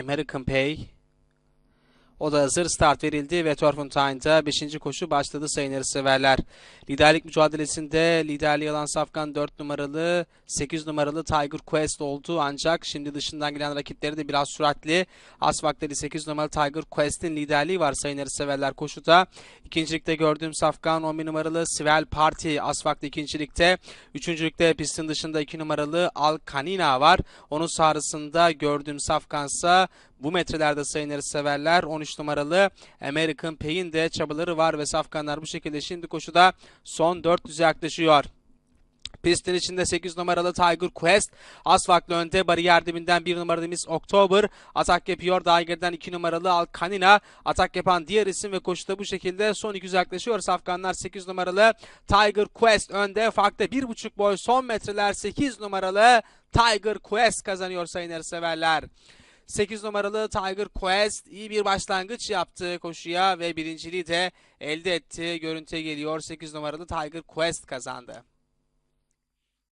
American Pay. O da hazır start verildi ve Turfentine'da 5. koşu başladı sayın yarışseverler. Liderlik mücadelesinde liderliği alan Safkan 4 numaralı 8 numaralı Tiger Quest oldu ancak şimdi dışından gelen rakipleri de biraz süratli. Asfak'ta 8 numaralı Tiger Quest'in liderliği var sayın yarışseverler koşuda. İkincilikte gördüğüm Safkan 11 numaralı Svel Party Asfak'ta ikincilikte. Üçüncülükte pistin dışında 2 numaralı Al Canina var. Onun sağrısında gördüğüm Safkansa bu metrelerde sayın severler 13 numaralı American Pay'in de çabaları var ve Safkanlar bu şekilde şimdi koşuda son 400'e yaklaşıyor. Pistin içinde 8 numaralı Tiger Quest. Asfak'la önde bariyer dibinden 1 numaralı Miss October. Atak yapıyor. Daha geriden 2 numaralı Al Canina. Atak yapan diğer isim ve koşuda bu şekilde son 200 yaklaşıyor. Safkanlar 8 numaralı Tiger Quest önde. Farkta 1,5 boy son metreler 8 numaralı Tiger Quest kazanıyor sayın severler. 8 numaralı Tiger Quest iyi bir başlangıç yaptı koşuya ve birinciliği de elde etti. Görüntüye geliyor 8 numaralı Tiger Quest kazandı.